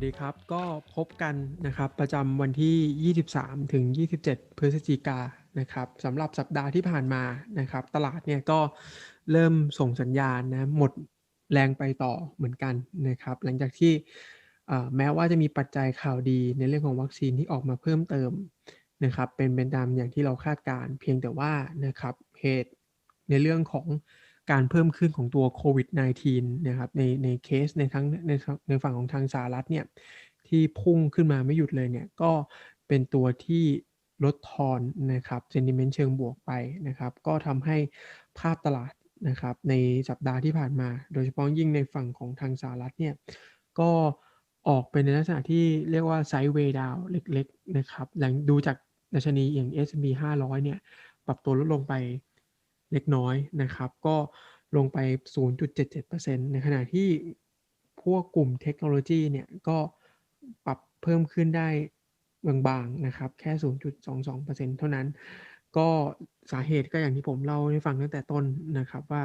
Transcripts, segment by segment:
วัสดีครับ ก็พบกันนะครับประจำวันที่ 23 ถึง 27 พฤศจิกายนนะครับสำหรับสัปดาห์ที่ผ่านมานะครับ ตลาดเนี่ยก็เริ่มส่งสัญญาณนะหมดแรงไปต่อเหมือนกันนะครับ หลังจากที่แม้ว่าจะมีปัจจัยข่าวดีในเรื่องของวัคซีนที่ออกมาเพิ่มเติมนะครับเป็นเป็นตามอย่างที่เราคาดการ เพียงแต่ว่านะครับเหตุในเรื่องของ การเพิ่มขึ้นของตัวโควิด -19 นะครับในในเคสในทั้งในในฝั่งของทางสหรัฐเนี่ยที่พุ่งขึ้นมาไม่หยุดเลยเนี่ยก็เป็นตัวที่ลดทอนนะครับเซนติเมนต์เชิงบวกไปนะครับ ก็ทำให้ภาพตลาดนะครับในสัปดาห์ที่ผ่านมา โดยเฉพาะยิ่งในฝั่งของทางสหรัฐเนี่ยก็ออกเป็นในลักษณะที่เรียกว่าไซด์เวย์ดาวเล็กๆนะครับหลังดูจากดัชนีอย่าง S&P 500 เนี่ย ปรับตัวลดลงไป เล็กน้อยนะครับ ก็ลงไป 0.77%ในขณะที่พวกกลุ่มเทคโนโลยีเนี่ยก็ปรับเพิ่มขึ้นได้บางๆนะครับ แค่ 0.22%เท่านั้น ก็สาเหตุก็อย่างที่ผมเล่าให้ฟังตั้งแต่ต้นนะครับว่า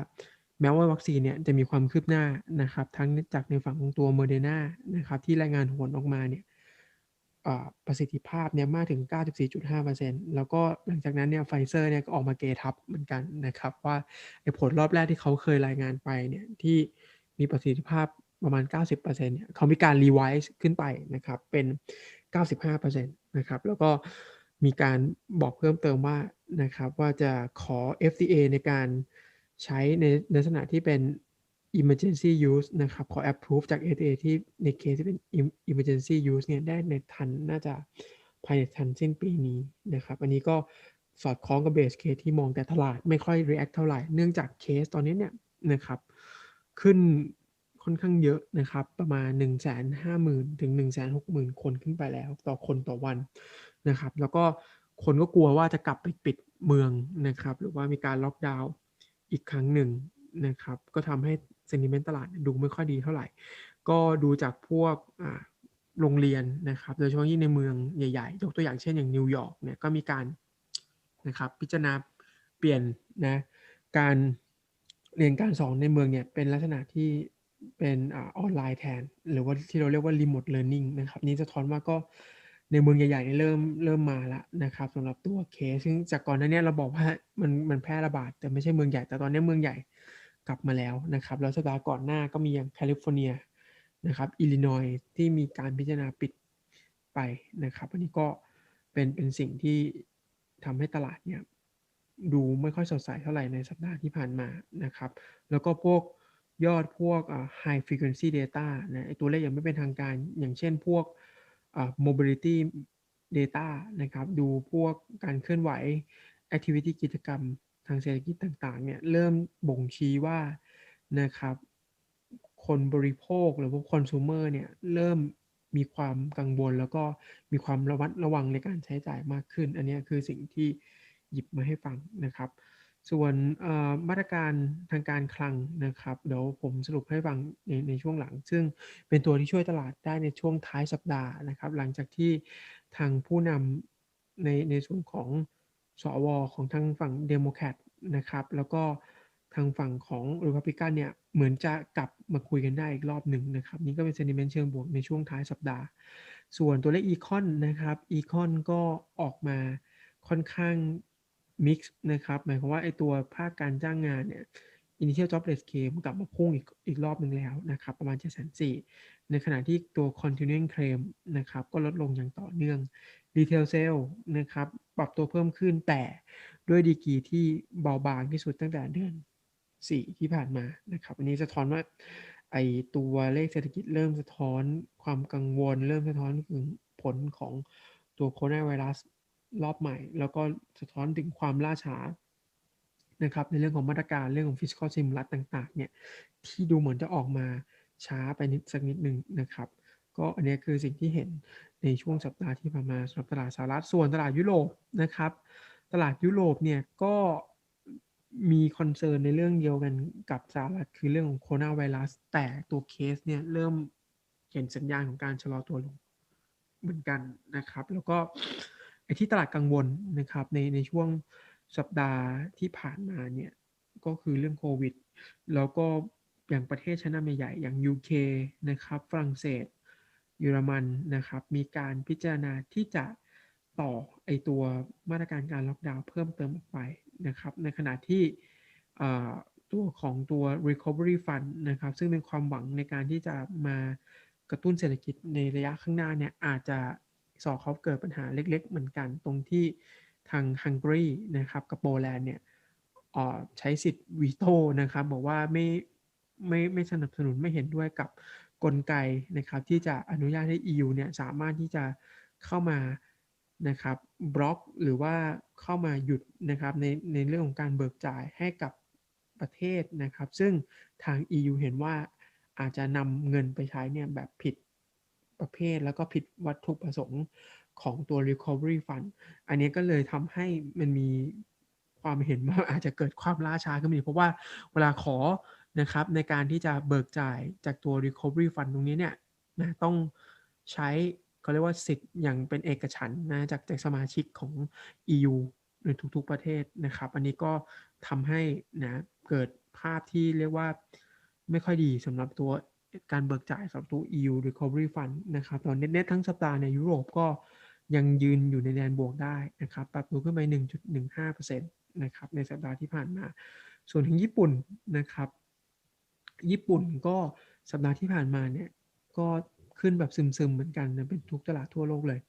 แม้ว่าวัคซีนเนี่ยจะมีความคืบหน้านะครับ ทั้งจากในฝั่งของตัวเมอร์เดนานะครับที่รายงานผลออกมาเนี่ย ประสิทธิภาพเนี่ยมากถึง 94.5%แล้วก็หลังจากนั้นเนี่ยไฟเซอร์เนี่ยก็ออกมาเกทับเหมือนกันนะครับ ว่าผลรอบแรกที่เขาเคยรายงานไปเนี่ยที่มีประสิทธิภาพประมาณ 90%เนี่ยเขามีการรีไวซ์ขึ้นไปนะครับเป็น 95%นะครับแล้วก็มีการบอกเพิ่มเติมว่านะครับว่าจะขอ FDA ในการใช้ในลักษณะที่เป็น emergency use นะครับ ขอ approve จาก FDA ที่ในเคสที่เป็น emergency use เนี่ยได้ในทันน่าจะภายในทันสิ้นปีนี้นะครับ อันนี้ก็สอดคล้องกับเบสเคสที่มองแต่ตลาดไม่ค่อย react เท่าไหร่ เนื่องจากเคสตอนนี้เนี่ยนะครับ ขึ้นค่อนข้างเยอะนะครับ ประมาณ 150,000 ถึง 160,000 คนขึ้นไปแล้ว ต่อคนต่อวันนะครับ แล้วก็คนก็กลัวว่าจะกลับไปปิดเมืองนะครับ หรือว่ามีการล็อกดาวน์อีกครั้งหนึ่งนะครับ ก็ทำให้ เซนิเมนต์ตลาดดูไม่ค่อยดีเท่าไหร่ ก็ดูจากพวกโรงเรียนนะครับโดยเฉพาะยิ่งในเมืองใหญ่ๆ ยกตัวอย่างเช่นอย่างนิวยอร์กเนี่ยก็มีการนะครับพิจารณาเปลี่ยนนะการเรียนการสอนในเมืองเนี่ยเป็นลักษณะที่เป็นออนไลน์แทน หรือว่าที่เราเรียกว่า remote learning นะครับนี้จะท้อนว่าก็ในเมืองใหญ่ๆเริ่มเริ่มมาแล้วนะครับสำหรับตัวเคสซึ่งจากก่อนหน้านี้เราบอกว่ามันมันแพร่ระบาดแต่ไม่ใช่เมืองใหญ่แต่ตอนนี้เมืองใหญ่ กลับมาแล้วนะครับ แล้วสัปดาห์ก่อนหน้าก็มีอย่างแคลิฟอร์เนียนะครับ อิลลินอยที่มีการพิจารณาปิดไปนะครับ อันนี้ก็เป็นเป็นสิ่งที่ทำให้ตลาดเนี่ยดูไม่ค่อยสดใสเท่าไหร่ในสัปดาห์ที่ผ่านมานะครับ แล้วก็พวกยอดพวก high frequency data นะตัวเลขยังไม่เป็นทางการอย่างเช่นพวก mobility data นะครับ ดูพวกการเคลื่อนไหว activity กิจกรรม ทางเศรษฐกิจต่างๆเนี่ยเริ่มบ่งชี้ว่านะครับคนบริโภคหรือว่าคอน sumer เนี่ยเริ่มมีความกังวลแล้วก็มีความระวัดระวังในการใช้จ่ายมากขึ้น อันนี้คือสิ่งที่หยิบมาให้ฟังนะครับ ส่วนมาตรการทางการคลังนะครับ เดี๋ยวผมสรุปให้ฟังในในช่วงหลัง ซึ่งเป็นตัวที่ช่วยตลาดได้ในช่วงท้ายสัปดาห์นะครับ หลังจากที่ทางผู้นำในในส่วนของ สวของทางฝั่งเดโมแครตนะครับแล้วก็ทางฝั่งของรีพับลิกันเนี่ยเหมือนจะกลับมาคุยกันได้อีกรอบหนึ่งนะครับ นี่ก็เป็นเซนิเมนต์เชิงบวกในช่วงท้ายสัปดาห์ ส่วนตัวเลขอีคอนนะครับอีคอนก็ออกมาค่อนข้างมิกซ์นะครับ หมายความว่าไอตัวภาคการจ้างงานเนี่ย initial jobless claim กลับมาพุ่งอีกอีกรอบหนึ่งแล้วนะครับ ประมาณ704,000ในขณะที่ตัว continuing claim นะครับ ก็ลดลงอย่างต่อเนื่อง retail sale นะครับ ปรับตัวเพิ่มขึ้นแต่ด้วยดีกีที่เบาบางที่สุดตั้งแต่เดือน 4 ที่ผ่านมานะครับ อันนี้สะท้อนว่าไอตัวเลขเศรษฐกิจเริ่มสะท้อนความกังวล เริ่มสะท้อนถึงผลของตัวโคโรนาไวรัสรอบใหม่ แล้วก็สะท้อนถึงความล่าช้านะครับในเรื่องของมาตรการเรื่องของ fiscal stimulus ต่างๆเนี่ยที่ดูเหมือนจะออกมาช้าไปนิดสักนิดหนึ่งนะครับ ก็อันนี้คือสิ่งที่เห็นในช่วงสัปดาห์ที่ผ่านมาสำหรับตลาดสหรัฐส่วนตลาดยุโรปนะครับ ตลาดยุโรปเนี่ยก็มีคอนเซิร์นในเรื่องเดียวกันกับสหรัฐคือเรื่องของโคโรนาไวรัส แต่ตัวเคสเนี่ยเริ่มเห็นสัญญาณของการชะลอตัวลงเหมือนกันนะครับ แล้วก็ไอ้ที่ตลาดกังวลนะครับในในช่วงสัปดาห์ที่ผ่านมาเนี่ยก็คือเรื่องโควิด แล้วก็อย่างประเทศชั้นนำใหญ่ๆอย่าง UK นะครับฝรั่งเศส เยอรมันนะครับ มีการพิจารณาที่จะต่อไอตัวมาตรการการล็อกดาวน์เพิ่มเติมออกไปนะครับ ในขณะที่ตัวของตัว recovery fund นะครับ ซึ่งเป็นความหวังในการที่จะมากระตุ้นเศรษฐกิจในระยะข้างหน้าเนี่ยอาจจะสอเขาเกิดปัญหาเล็ก ๆ เหมือนกัน ตรงที่ทางฮังการีนะครับกับโปแลนด์เนี่ยใช้สิทธิ์วีโต้นะครับ บอกว่าไม่ไม่ไม่สนับสนุนไม่เห็นด้วยกับ กลไกนะครับที่จะอนุญาตให้ EU เนี่ยสามารถที่จะเข้ามานะครับบล็อกหรือว่าเข้ามาหยุดนะครับในในเรื่องของการเบิกจ่ายให้กับประเทศนะครับ ซึ่งทาง EU เห็นว่าอาจจะนำเงินไปใช้เนี่ยแบบผิดประเภทแล้วก็ผิดวัตถุประสงค์ของตัว recovery fund อันนี้ก็เลยทำให้มันมีความเห็นว่าอาจจะเกิดความล่าช้าขึ้นมาเพราะว่าเวลาขอ นะครับในการที่จะเบิกจ่ายจากตัว recovery fund ตรงนี้เนี่ยนะต้องใช้เขาเรียกว่าสิทธิ์อย่างเป็นเอกฉันนะจากจากสมาชิกของ EU ในทุกๆประเทศนะครับ อันนี้ก็ทำให้นะเกิดภาพที่เรียกว่าไม่ค่อยดีสำหรับตัวการเบิกจ่ายสำหรับตัว EU Recovery Fund นะครับตอนเน็ตทั้งสัปดาห์ในยุโรปก็ยังยืนอยู่ในแดนบวกได้นะครับปรับตัวขึ้นไป 1.15%นะครับในสัปดาห์ที่ผ่านมา ส่วนถึงญี่ปุ่นนะครับ ญี่ปุ่นก็สัปดาห์ที่ผ่านมาเนี่ยก็ขึ้นแบบซึมๆเหมือนกันนะเป็นทุกตลาดทั่วโลกเลย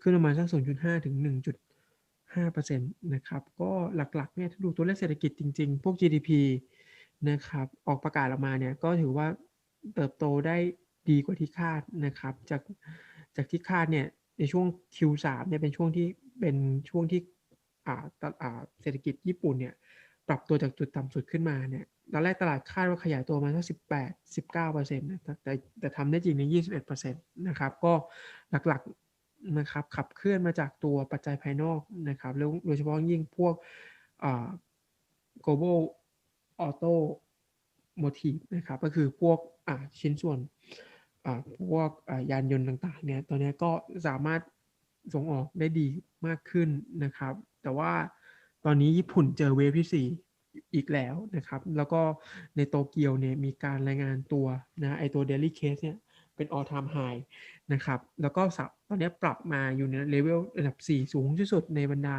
ขึ้นประมาณสัก 0.5 ถึง 1.5%นะครับ ก็หลักๆเนี่ยถ้าดูตัวเลขเศรษฐกิจจริง ๆ พวก GDP นะครับ ออกประกาศออกมาเนี่ยก็ถือว่าเติบโตได้ดีกว่าที่คาดนะครับ จากจากที่คาดเนี่ยในช่วง Q3 เนี่ยเป็นช่วงที่เป็นช่วงที่เศรษฐกิจญี่ปุ่นเนี่ย ปรับตัวจากจุดต่ำสุดขึ้นมาเนี่ยตอนแรกตลาดคาดว่าขยายตัวมาสักสิบแปดสิบเก้าเปอร์เซ็นต์นะแต่แต่ทำได้จริงในยี่สิบเอ็ดเปอร์เซ็นต์นะครับก็หลักๆนะครับขับเคลื่อนมาจากตัวปัจจัยภายนอกนะครับแล้วโดยเฉพาะยิ่งพวกอ่า global auto motive นะครับก็คือพวกอ่าชิ้นส่วนอ่าพวกอ่ายานยนต์ต่างๆเนี่ยตอนนี้ก็สามารถส่งออกได้ดีมากขึ้นนะครับ แต่ว่า ตอนนี้ญี่ปุ่นเจอเวฟที่ 4 อีกแล้วนะครับ แล้วก็ในโตเกียวเนี่ยมีการรายงานตัวนะไอตัว daily case เนี่ยเป็น all time high นะครับ แล้วก็สับตอนนี้ปรับมาอยู่ในเลเวลระดับ 4 สูงที่สุดในบรรดา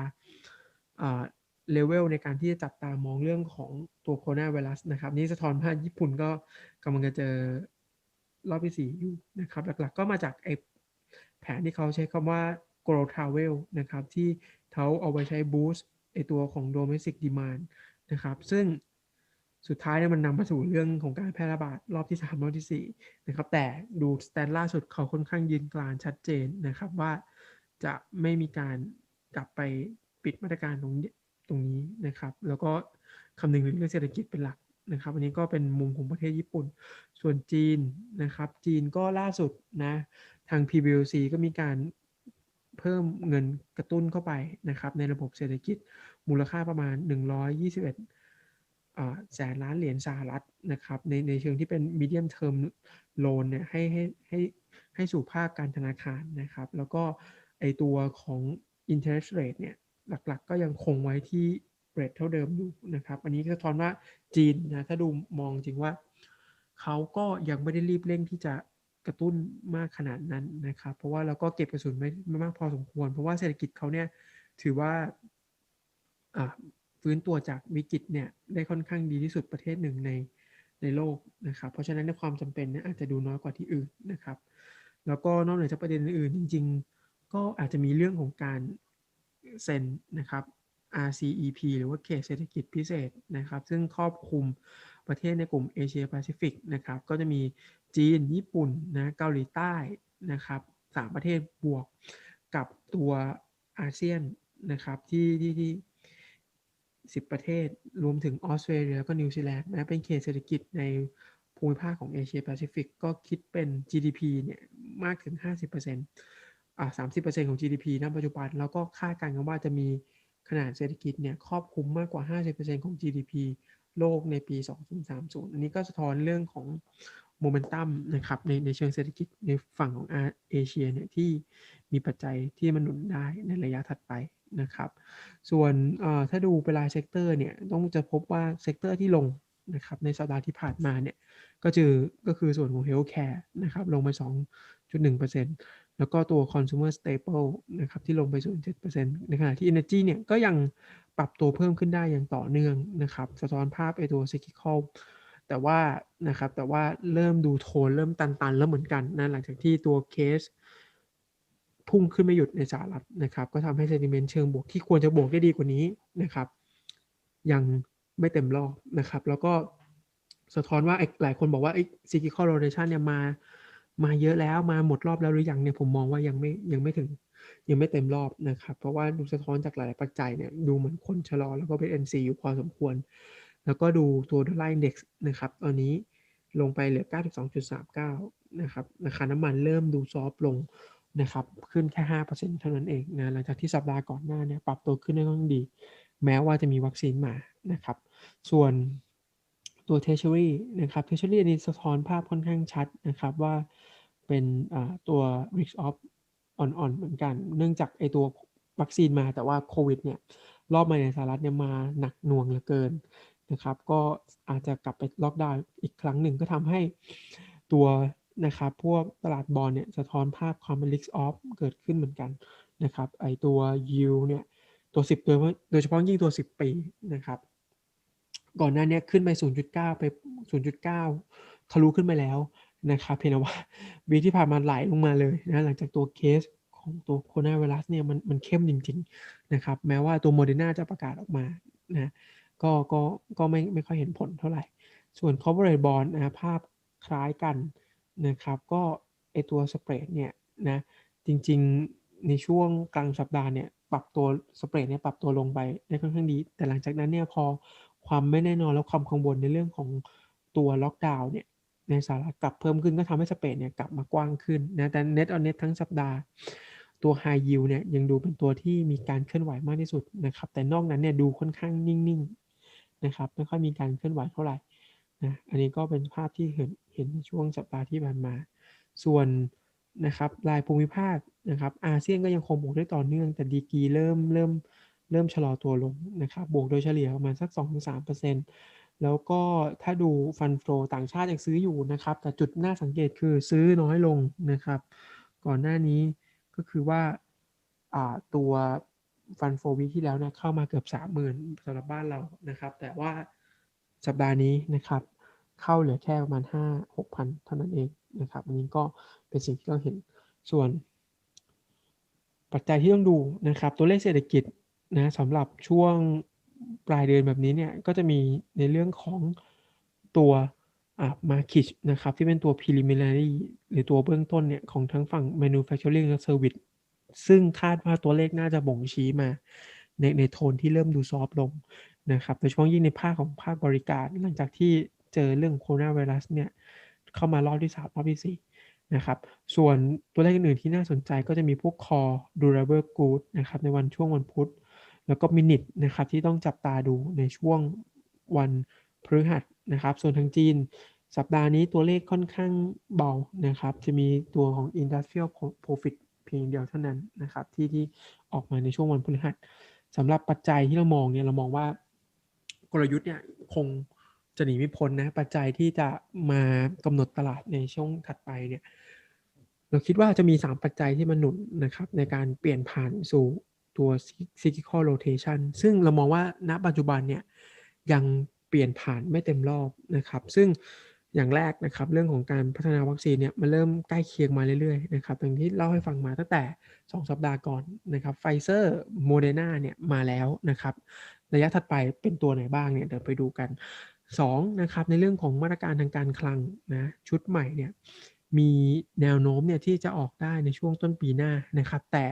เลเวลในการที่จะจับตามองเรื่องของตัวโคโรนาไวรัสนะครับ นี่สะท้อนว่าญี่ปุ่นก็กำลังจะเจอรอบที่ 4 อยู่นะครับ หลักๆก็มาจากไอแผนที่เขาใช้คำว่า grow travel นะครับ ที่เขาเอาไว้ใช้ boost ไอตัวของ domestic demand นะครับ ซึ่งสุดท้ายเนี่ยมันนำมาสู่เรื่องของการแพร่ระบาดรอบที่ 3 รอบที่ 4 นะครับ แต่ดูสแตนล่าสุดเขาค่อนข้างยืนกลานชัดเจนนะครับว่าจะไม่มีการกลับไปปิดมาตรการตรงตรงนี้นะครับ แล้วก็คำนึงถึงเรื่องเศรษฐกิจเป็นหลักนะครับ อันนี้ก็เป็นมุมของประเทศญี่ปุ่น ส่วนจีนนะครับ จีนก็ล่าสุดนะ ทาง PBOC ก็มีการ เพิ่มเงินกระตุ้นเข้าไปนะครับในระบบเศรษฐกิจมูลค่าประมาณ 121แสนล้านเหรียญสหรัฐนะครับในในเชิงที่เป็น medium term loan เนี่ยให้ให้ให้ให้สู่ภาคการธนาคารนะครับ แล้วก็ไอตัวของ interest rate เนี่ยหลักๆ ก็ยังคงไว้ที่เรทเท่าเดิมอยู่นะครับ อันนี้ก็สะท้อนว่าจีนนะถ้าดูมองจริงว่าเขาก็ยังไม่ได้รีบเร่งที่จะ กระตุ้นมากขนาดนั้นนะครับ เพราะว่าเราก็เก็บกระสุนไม่ไม่มากพอสมควร เพราะว่าเศรษฐกิจเขาเนี่ยถือว่าฟื้นตัวจากวิกฤตเนี่ยได้ค่อนข้างดีที่สุดประเทศหนึ่งในในโลกนะครับ เพราะฉะนั้นในความจำเป็นเนี่ยอาจจะดูน้อยกว่าที่อื่นนะครับ แล้วก็นอกเหนือจากประเด็นอื่นจริง ๆ ก็อาจจะมีเรื่องของการเซ็นนะครับ RCEP หรือว่าเขตเศรษฐกิจพิเศษนะครับ ซึ่งครอบคลุม ประเทศในกลุ่มเอเชียแปซิฟิกนะครับก็จะมีจีน ญี่ปุ่นนะเกาหลีใต้นะครับสามประเทศบวกกับตัวอาเซียนนะครับที่ที่ที่สิบประเทศรวมถึงออสเตรเลียแล้วก็นิวซีแลนด์นะเป็นเขตเศรษฐกิจในภูมิภาคของเอเชียแปซิฟิกก็คิดเป็น GDP เนี่ยมากถึง 50%อ่า30%ของ GDP ณปัจจุบัน แล้วก็คาดการณ์กันว่าจะมี ขนาดเศรษฐกิจเนี่ยครอบคลุมมากกว่า 50%ของ GDP โลกในปี 2030 อันนี้ก็สะท้อนเรื่องของโมเมนตัมนะครับในในเชิงเศรษฐกิจในฝั่งของเอเชียเนี่ยที่มีปัจจัยที่มันหนุนได้ในระยะถัดไปนะครับ ส่วนถ้าดูเวลาเซกเตอร์เนี่ยต้องจะพบว่าเซกเตอร์ที่ลงนะครับในสัปดาห์ที่ผ่านมาเนี่ยก็คือก็คือส่วนของเฮลท์แคร์นะครับลงไป0.1% แล้วก็ตัว consumer staple นะครับที่ลงไป 0.7%ในขณะที่ energy เนี่ยก็ยังปรับตัวเพิ่มขึ้นได้อย่างต่อเนื่องนะครับ สะท้อนภาพไอตัว cyclical แต่ว่านะครับแต่ว่าเริ่มดูโทนเริ่มตันๆ แล้วเหมือนกันนะหลังจากที่ตัวเคสพุ่งขึ้นไม่หยุดในสหรัฐนะครับ ก็ทำให้ sentiment เชิงบวกที่ควรจะบวกได้ดีกว่านี้นะครับ ยังไม่เต็มรอบนะครับ แล้วก็สะท้อนว่าหลายคนบอกว่าไอ้ cyclical rotation เนี่ยมา มาเยอะแล้วมาหมดรอบแล้วหรือยังเนี่ยผมมองว่ายังไม่ยังไม่ถึงยังไม่เต็มรอบนะครับ เพราะว่าดูสะท้อนจากหลายปัจจัยเนี่ยดูเหมือนคนชะลอแล้วก็เป็น NC อยู่พอสมควร แล้วก็ดูตัวดอลลาร์อินเด็กซ์นะครับตอนนี้ลงไปเหลือ 92.39 นะครับราคาน้ำมันเริ่มดูซอฟลงนะครับขึ้นแค่ 5%เท่านั้นเองนะหลังจากที่สัปดาห์ก่อนหน้าเนี่ยปรับตัวขึ้นได้ค่อนข้างดี แม้ว่าจะมีวัคซีนมานะครับ ส่วนตัว Treasury นะครับ Treasury อันนี้สะท้อนภาพค่อนข้างชัดนะครับว่า เป็นตัว risk off อ่อนๆเหมือนกัน เนื่องจากไอตัววัคซีนมาแต่ว่าโควิดเนี่ยรอบใหม่ในสหรัฐเนี่ยมาหนักหน่วงเหลือเกินนะครับ ก็อาจจะกลับไปล็อกดาวน์อีกครั้งหนึ่งก็ทำให้ตัวนะครับพวกตลาดบอลเนี่ยสะท้อนภาพความเป็น risk off เกิดขึ้นเหมือนกันนะครับไอตัว yield เนี่ยตัว 10 ตัวโดยเฉพาะยิ่งตัว 10 ปีนะครับ ก่อนหน้านี้ขึ้นไป 0.9 ไป 0.9 ทะลุขึ้นไปแล้ว นะครับเพียงแต่ว่าวีที่ผ่านมาไหลลงมาเลยนะหลังจากตัวเคสของตัวโคโรนาไวรัสเนี่ยมันมันเข้มจริงๆนะครับแม้ว่าตัวโมเดอร์นาจะประกาศออกมานะก็ก็ก็ไม่ไม่ค่อยเห็นผลเท่าไหร่ ส่วน corporate bond นะภาพคล้ายกันนะครับ ก็ไอตัวสเปรดเนี่ยนะจริงๆในช่วงกลางสัปดาห์เนี่ยปรับตัวสเปรดเนี่ยปรับตัวลงไปได้ค่อนข้างดี แต่หลังจากนั้นเนี่ยพอความไม่แน่นอนแล้วความกังวลในเรื่องของตัวล็อกดาวน์เนี่ย ในสหรัฐกลับเพิ่มขึ้นก็ทำให้สเปดเนี่ยกลับมากว้างขึ้นนะแต่ net on net ทั้งสัปดาห์ ตัว high yield เนี่ยยังดูเป็นตัวที่มีการเคลื่อนไหวมากที่สุดนะครับ แต่นอกนั้นเนี่ยดูค่อนข้างนิ่งๆนะครับไม่ค่อยมีการเคลื่อนไหวเท่าไหร่นะอันนี้ก็เป็นภาพที่เห็นเห็นในช่วงสัปดาห์ที่ผ่านมา ส่วนนะครับรายภูมิภาคนะครับอาเซียนก็ยังคงบวกได้ต่อเนื่อง แต่ดีกีเริ่มเริ่มเริ่มชะลอตัวลงนะครับบวกโดยเฉลี่ยประมาณสัก 2-3% แล้วก็ถ้าดูฟันโฟต่างชาติยังซื้ออยู่นะครับ แต่จุดน่าสังเกตคือซื้อน้อยลงนะครับ ก่อนหน้านี้ก็คือว่าตัวฟันโฟวีที่แล้วเนี่ยเข้ามาเกือบ 30,000สำหรับบ้านเรานะครับ แต่ว่าสัปดาห์นี้นะครับ เข้าเหลือแค่ประมาณ 5 6,000 เท่านั้นเองนะครับอันนี้ก็เป็นสิ่งที่เราเห็นส่วน ปัจจัยที่ต้องดูนะครับ ตัวเลขเศรษฐกิจนะสำหรับช่วง ปลายเดือนแบบนี้เนี่ยก็จะมีในเรื่องของตัวอ่า market นะครับที่เป็นตัว preliminary หรือตัวเบื้องต้นเนี่ยของทั้งฝั่ง manufacturing และ service ซึ่งคาดว่าตัวเลขน่าจะบ่งชี้มา ในในโทนที่เริ่มดูซอฟลงนะครับโดยเฉพาะยิ่งในภาคของภาคบริการ หลังจากที่เจอเรื่องโคโรนาไวรัสเนี่ยเข้ามารอบที่ 3 รอบที่ 4 นะครับ ส่วนตัวเลขอื่นที่น่าสนใจก็จะมีพวก core durable goods นะครับในวันช่วงวันพุธ แล้วก็มินิทนะครับที่ต้องจับตาดูในช่วงวันพฤหัสนะครับ ส่วนทางจีน สัปดาห์นี้ตัวเลขค่อนข้างเบานะครับ จะมีตัวของ industrial profit เพียงเดียวเท่านั้นนะครับ ที่ที่ออกมาในช่วงวันพฤหัสสำหรับปัจจัยที่เรามองเนี่ยเรามองว่ากลยุทธ์เนี่ยคงจะหนีไม่พ้นนะปัจจัยที่จะมากำหนดตลาดในช่วงถัดไปเนี่ยเราคิดว่าจะมี 3 ปัจจัยที่มันหนุนนะครับในการเปลี่ยนผ่านสู่ ตัว cyclical rotation ซึ่งเรามองว่าณปัจจุบันเนี่ยยังเปลี่ยนผ่านไม่เต็มรอบนะครับ ซึ่งอย่างแรกนะครับ เรื่องของการพัฒนาวัคซีนเนี่ยมันเริ่มใกล้เคียงมาเรื่อยๆนะครับอย่างที่เล่าให้ฟังมาตั้งแต่ 2 สัปดาห์ก่อนนะครับไฟเซอร์โมเดอร์นาเนี่ยมาแล้วนะครับ ระยะถัดไปเป็นตัวไหนบ้างเนี่ยเดี๋ยวไปดูกัน2นะครับในเรื่องของมาตรการทางการคลังนะชุดใหม่เนี่ยมีแนวโน้มเนี่ยที่จะออกได้ในช่วงต้นปีหน้านะครับ แต่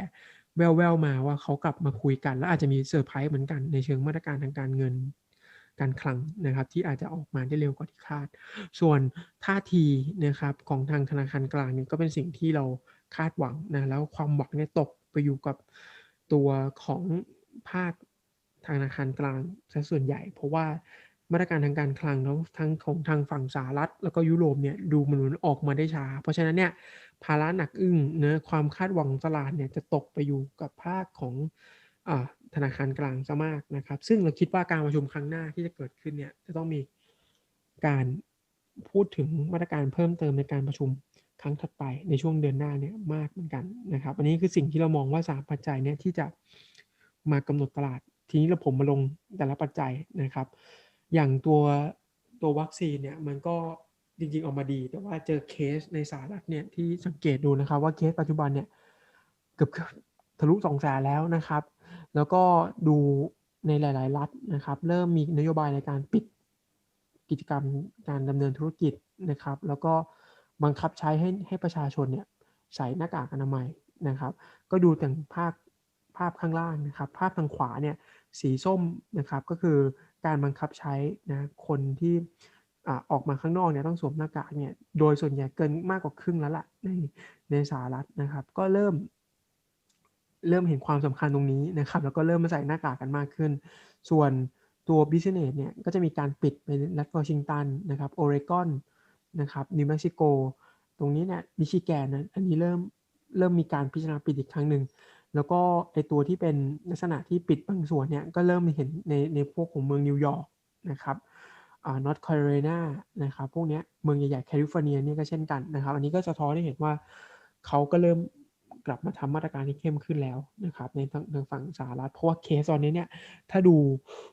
แววๆมาว่าเขากลับมาคุยกัน แล้วอาจจะมีเซอร์ไพรส์เหมือนกันในเชิงมาตรการทางการเงินการคลังนะครับ ที่อาจจะออกมาได้เร็วกว่าที่คาด ส่วนท่าทีนะครับของทางธนาคารกลางนี่ก็เป็นสิ่งที่เราคาดหวังนะแล้วความหวังเนี่ยตกไปอยู่กับตัวของภาคธนาคารกลางซะส่วนใหญ่ เพราะว่ามาตรการทางการคลังทั้งทั้งของทางฝั่งสหรัฐ แล้วก็ยุโรปเนี่ยดูมันออกมาได้ช้า เพราะฉะนั้นเนี่ย ภาระหนักอึ้งเนะความคาดหวังตลาดเนี่ยจะตกไปอยู่กับภาคของอธนาคารกลางซะมากนะครับ ซึ่งเราคิดว่าการประชุมครั้งหน้าที่จะเกิดขึ้นเนี่ยจะต้องมีการพูดถึงมาตรการเพิ่มเติมในการประชุมครั้งถัดไปในช่วงเดือนหน้าเนี่ยมากเหมือนกันนะครับ อันนี้คือสิ่งที่เรามองว่า3ปัจจัยเนี่ยที่จะมากำหนดตลาด ทีนี้เราผมมาลงแต่ละปัจจัยนะครับ อย่างตัวตัววัคซีนเนี่ยมันก็ จริงๆออกมาดี แต่ว่าเจอเคสในสหรัฐเนี่ยที่สังเกตดูนะครับว่าเคสปัจจุบันเนี่ยเกือบทะลุสองแสนแล้วนะครับ แล้วก็ดูในหลาย ๆ รัฐนะครับ เริ่มมีนโยบายในการปิดกิจกรรมการดำเนินธุรกิจนะครับ แล้วก็บังคับใช้ให้ให้ประชาชนเนี่ยใส่หน้ากากอนามัยนะครับ ก็ดูแต่งภาพภาพข้างล่างนะครับ ภาพทางขวาเนี่ยสีส้มนะครับก็คือการบังคับใช้นะคนที่ ออกมาข้างนอกเนี่ยต้องสวมหน้ากากเนี่ยโดยส่วนใหญ่เกินมากกว่าครึ่งแล้วละ่ะในในสหรัฐนะครับ ก็เริ่ม เริ่มเห็นความสำคัญตรงนี้นะครับ แล้วก็เริ่มมาใส่หน้ากากกันมากขึ้น ส่วนตัวบิสเนสเนี่ยก็จะมีการปิดไปรัฐวอชิงตันนะครับโอเรกอนนะครับนิวเม็กซิโกตรงนี้เนี่ยมิชิแกนนะอันนี้เริ่มเริ่มมีการพิจารณาปิดอีกครั้งหนึ่งแล้วก็ไอตัวที่เป็นลักษณะที่ปิดบางส่วนเนี่ยก็เริ่มเห็นในในพวกของเมืองนิวยอร์กนะครับ นอตแคโรไลนานะครับพวกนี้เมืองใหญ่ๆแคลิฟอร์เนียเนี่ยก็เช่นกันนะครับ อันนี้ก็สะท้อนให้เห็นว่าเขาก็เริ่มกลับมาทำมาตรการที่เข้มขึ้นแล้วนะครับในทางทางฝั่งสหรัฐเพราะว่าเคสตอนนี้เนี่ยถ้าดู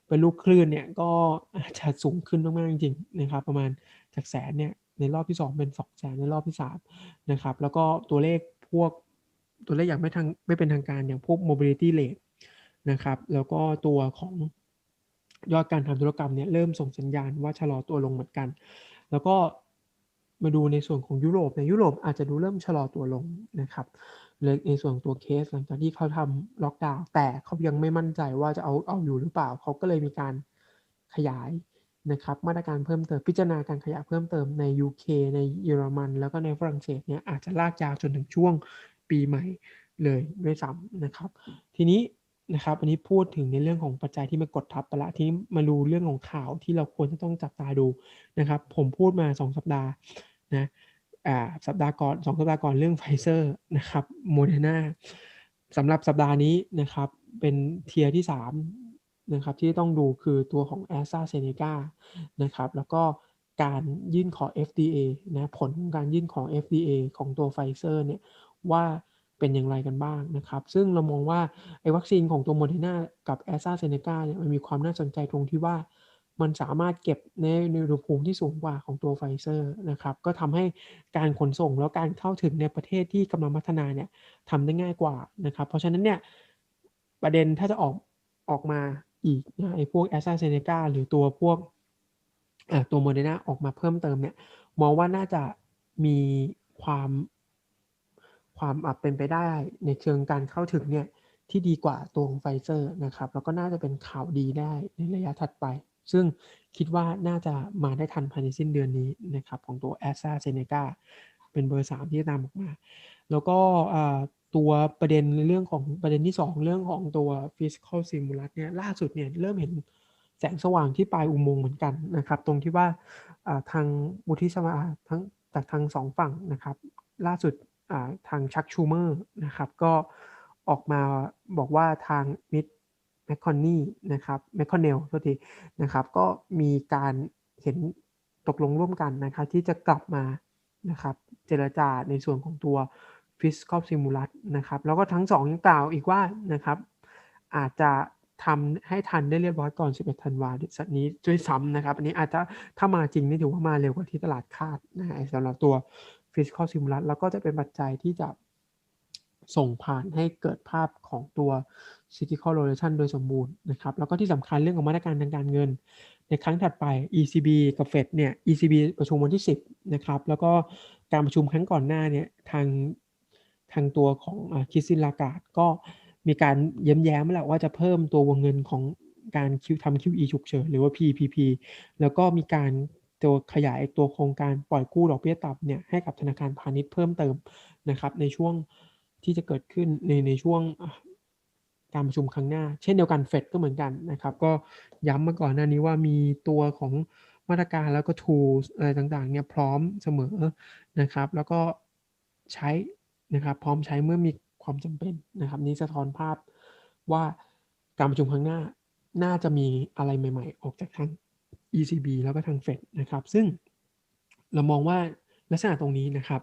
เป็นลูกคลื่นเนี่ยก็อาจจะสูงขึ้นมากๆจริงๆนะครับ ประมาณจากแสนเนี่ยในรอบที่ 2 เป็น2แสนในรอบที่3นะครับแล้วก็ตัวเลขพวกตัวเลขอย่างไม่ทางไม่เป็นทางการอย่างพวก mobility rate นะครับแล้วก็ตัวของ ยอดการทำธุรกรรมเนี่ยเริ่มส่งสัญญาณว่าชะลอตัวลงเหมือนกัน แล้วก็มาดูในส่วนของยุโรปในยุโรปอาจจะดูเริ่มชะลอตัวลงนะครับเลยในส่วนตัวเคสหลังจากที่เขาทำล็อกดาวน์แต่เขายังไม่มั่นใจว่าจะเอาเอาอยู่หรือเปล่า เขาก็เลยมีการขยายนะครับมาตรการเพิ่มเติมพิจารณาการขยายเพิ่มเติมใน UK ในเยอรมัน แล้วก็ในฝรั่งเศสเนี่ยอาจจะลากยาวจนถึงช่วงปีใหม่เลยด้วยซ้ำนะครับ ทีนี้ นะครับ อันนี้พูดถึงในเรื่องของปัจจัยที่มากดทับไปละทีนี้มาดูเรื่องของข่าวที่เราควรจะต้องจับตาดูนะครับ ผมพูดมา 2 สัปดาห์นะอ่าสัปดาห์ก่อน2สัปดาห์ก่อนเรื่องไฟเซอร์นะครับโมเดอร์นาสำหรับสัปดาห์นี้นะครับ เป็นเทียร์ที่3นะครับที่ต้องดูคือตัวของ a s t r a z เซ e c a นะครับแล้วก็การยื่นขอ FDA นะผลของการยื่นขอ FDA ของตัวไฟเซอร์เนี่ยว่า เป็นอย่างไรกันบ้างนะครับ ซึ่งเรามองว่าไอ้วัคซีนของตัวโมเดอร์นากับแอสตราเซเนกาเนี่ยมันมีความน่าสนใจตรงที่ว่ามันสามารถเก็บในอุณหภูมิที่สูงกว่าของตัวไฟเซอร์นะครับ ก็ทำให้การขนส่งแล้วการเข้าถึงในประเทศที่กำลังพัฒนาเนี่ยทำได้ง่ายกว่านะครับ เพราะฉะนั้นเนี่ยประเด็นถ้าจะออกออกมาอีกนะไอ้พวกแอสตราเซเนกาหรือตัวพวกตัวโมเดอร์นาออกมาเพิ่มเติมเนี่ยมองว่าน่าจะมีความ ความอับเป็นไปได้ในเชิงการเข้าถึงเนี่ยที่ดีกว่าตัวของไฟเซอร์นะครับแล้วก็น่าจะเป็นข่าวดีได้ในระยะถัดไป ซึ่งคิดว่าน่าจะมาได้ทันภายในสิ้นเดือนนี้นะครับของตัวแอสซาเซเนกาเป็นเบอร์ 3 ที่ตามออกมา แล้วก็ตัวประเด็นในเรื่องของประเด็นที่ 2 เรื่องของตัว physical stimulus เนี่ยล่าสุดเนี่ยเริ่มเห็นแสงสว่างที่ปลายอุโมงค์เหมือนกันนะครับ ตรงที่ว่าทางบุธิสมาทั้งจากทางสองฝั่งนะครับ ล่าสุด ทางชักชูเมอร์นะครับก็ออกมาบอกว่าทางมิดแมคคอนนี่นะครับแมคคอนเนลโทษทีนะครับก็มีการเห็นตกลงร่วมกันนะครับที่จะกลับมานะครับเจรจาในส่วนของตัว Fiscal Stimulus นะครับแล้วก็ทั้งสองยังกล่าวอีกว่านะครับอาจจะทำให้ทันได้เรียบร้อยก่อน 11 ธันวาคมนี้ด้วยซ้ำนะครับ อันนี้อาจจะถ้ามาจริงนี่ถือว่ามาเร็วกว่าที่ตลาดคาดนะสำหรับตัว Fiscal Stimulus แล้วก็จะเป็นปัจจัยที่จะส่งผ่านให้เกิดภาพของตัว Cyclical Rotation โดยสมบูรณ์นะครับ แล้วก็ที่สำคัญเรื่องของมาตรการทางการเงิน ในครั้งถัดไป ECB กับ Fed เนี่ย ECB ประชุมวันที่ 10 นะครับ แล้วก็การประชุมครั้งก่อนหน้าเนี่ยทางทางตัวของคิสซินลากาดก็มีการเย้มแย้มแหละว่าจะเพิ่มตัววงเงินของการคิวทำ QE ฉุกเฉินหรือว่า PPP แล้วก็มีการ ตัวขยายตัวโครงการปล่อยกู้ดอกเบี้ยต่ำเนี่ยให้กับธนาคารพาณิชย์เพิ่มเติมนะครับ ในช่วงที่จะเกิดขึ้นในในช่วงการประชุมครั้งหน้า เช่นเดียวกันเฟดก็เหมือนกันนะครับ ก็ย้ำมาก่อนหน้านี้ว่ามีตัวของมาตรการแล้วก็ tools อะไรต่างๆเนี่ยพร้อมเสมอนะครับ แล้วก็ใช้นะครับพร้อมใช้เมื่อมีความจำเป็นนะครับ นี้สะท้อนภาพว่าการประชุมครั้งหน้าน่าจะมีอะไรใหม่ ๆ ออกจากทาง ECB แล้วก็ทางเฟดนะครับ ซึ่งเรามองว่าลักษณะตรงนี้นะครับ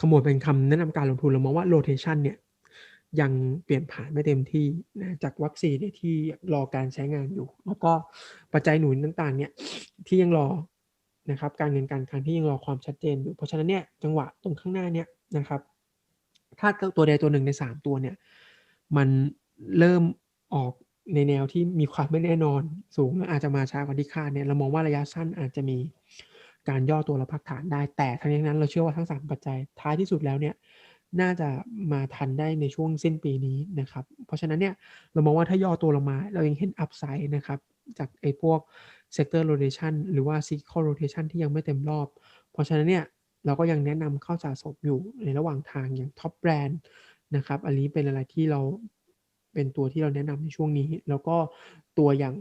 ขมวดเป็นคำแนะนำการลงทุนเรามองว่า rotation เนี่ยยังเปลี่ยนผ่านไม่เต็มที่นะจากวัคซีนเนี่ยที่รอการใช้งานอยู่ แล้วก็ปัจจัยหนุนต่างๆเนี่ยที่ยังรอนะครับการเงินการคลังที่ยังรอความชัดเจนอยู่ เพราะฉะนั้นเนี่ยจังหวะตรงข้างหน้าเนี่ยนะครับถ้าตัวใดตัวหนึ่งใน 3 ตัวเนี่ยมันเริ่มออก ในแนวที่มีความไม่แน่นอน สูงและอาจจะมาช้ากว่าที่คาดเนี่ยเรามองว่าระยะสั้นอาจจะมีการย่อตัวและพักฐานได้ แต่ทั้งนี้นั้นเราเชื่อว่าทั้ง 3 ปัจจัยท้ายที่สุดแล้วเนี่ยน่าจะมาทันได้ในช่วงสิ้นปีนี้นะครับ เพราะฉะนั้นเนี่ยเรามองว่าถ้าย่อตัวลงมา เรายังเห็นอัพไซด์นะครับจากไอ้พวก sector rotation หรือว่า cyclical rotation ที่ยังไม่เต็มรอบ เพราะฉะนั้นเนี่ยเราก็ยังแนะนำเข้าสะสมอยู่ในระหว่างทางอย่าง top brand นะครับ อันนี้เป็นอะไรที่เรา เป็นตัวที่เราแนะนำในช่วงนี้ แล้วก็ตัวอย่าง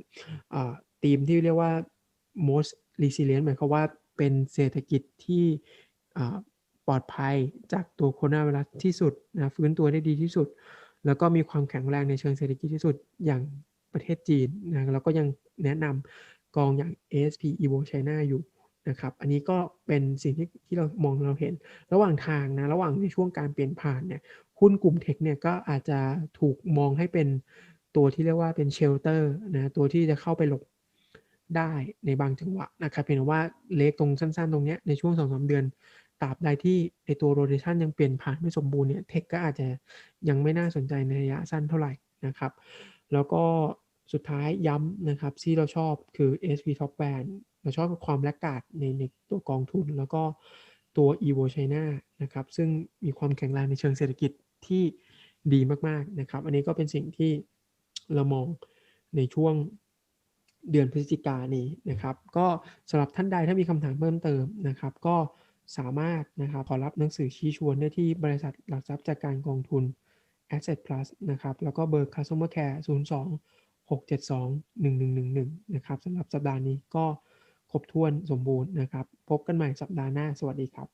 ทีมที่เรียกว่า most resilient หมายความว่าเป็นเศรษฐกิจที่ปลอดภัยจากตัวโคโรนาไวรัสที่สุดนะฟื้นตัวได้ดีที่สุด แล้วก็มีความแข็งแรงในเชิงเศรษฐกิจที่สุดอย่างประเทศจีนนะแล้วก็ยังแนะนำกองอย่าง ASP Evo China อยู่ นะครับ อันนี้ก็เป็นสิ่งที่ที่เรามองเราเห็น ระหว่างทางนะ ระหว่างในช่วงการเปลี่ยนผ่านเนี่ย หุ้นกลุ่มเทคเนี่ยก็อาจจะถูกมองให้เป็นตัวที่เรียกว่าเป็นเชลเตอร์นะ ตัวที่จะเข้าไปหลบได้ในบางจังหวะนะครับ เพียงว่าเล็กตรงสั้นๆ ตรงเนี้ยในช่วงสองสาเดือนตราบใดที่ในตัวโรเ t ชันยังเปลี่ยนผ่านไม่สมบูรณ์เนี่ยเทคก็อาจจะยังไม่น่าสนใจในระยะสั้นเท่าไหร่นะครับ แล้วก็สุดท้ายย้ำนะครับที่เราชอบคือ SP Top Band เราชอบความแลกกาดในในตัวกองทุน แล้วก็ตัว evo China นะครับ ซึ่งมีความแข็งแรงในเชิงเศรษฐกิจที่ดีมากๆนะครับ อันนี้ก็เป็นสิ่งที่เรามองในช่วงเดือนพฤศจิกายนนี้นะครับ ก็สำหรับท่านใดถ้ามีคำถามเพิ่มเติมนะครับ ก็สามารถนะครับขอรับหนังสือชี้ชวนได้ที่บริษัทหลักทรัพย์จากการกองทุน Asset Plus นะครับ แล้วก็เบอร์ Customer Care 02 672 1111 นะครับสำหรับสัปดาห์นี้ก็ ครบถ้วนสมบูรณ์นะครับ พบกันใหม่สัปดาห์หน้า สวัสดีครับ